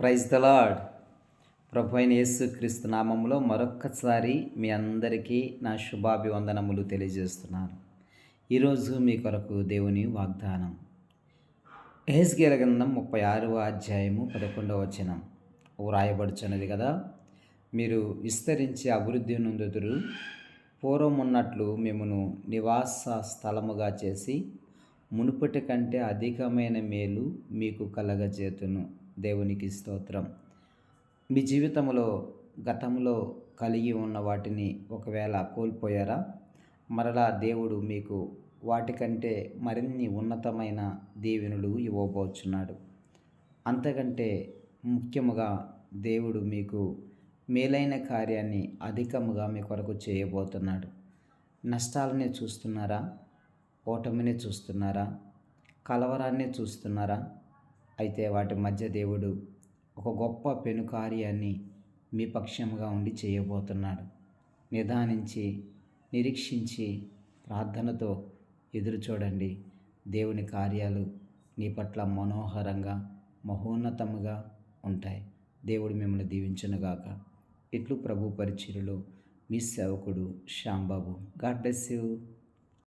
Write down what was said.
Praise the lord ప్రభు అయిన యేసు క్రీస్తు నామంలో మరొక్కసారి మీ అందరికీ నా శుభాభివందనములు తెలియజేస్తున్నాను. ఈరోజు మీ కొరకు దేవుని వాగ్దానం. ఎహెస్గేల గ్రంథం ముప్పై ఆరవ అధ్యాయము పదకొండవ వచనం. వ్రాయబడుచున్నది కదా? మీరు విస్తరించి అభివృద్ధి నందుతురు పూర్వం ఉన్నట్లు మేమును నివాస స్థలముగా చేసి మునుపటి కంటే అధికమైన మేలు మీకు కలగజేతును. దేవునికి స్తోత్రం. మీ జీవితంలో గతంలో కలిగి ఉన్న వాటిని ఒకవేళ కోల్పోయారా? మరలా దేవుడు మీకు వాటికంటే మరిన్ని ఉన్నతమైన దీవెనులు ఇవ్వబోచున్నాడు. అంతకంటే ముఖ్యముగా దేవుడు మీకు మేలైన కార్యాన్ని అధికముగా మీ కొరకు చేయబోతున్నాడు. నష్టాలని చూస్తున్నారా? ఓటమిని చూస్తున్నారా? కలవరాన్ని చూస్తున్నారా? అయితే వాటి మధ్య దేవుడు ఒక గొప్ప పెను కార్యాన్ని మీ పక్షంగా ఉండి చేయబోతున్నాడు. నిదానించి నిరీక్షించి ప్రార్థనతో ఎదురు చూడండి. దేవుని కార్యాలు నీ పట్ల మనోహరంగా మహోన్నతముగా ఉంటాయి. దేవుడు మిమ్మల్ని దీవించనుగాక. ఇట్లు ప్రభు పరిచర్యలో మీ సేవకుడు శ్యాంబాబు. God bless you.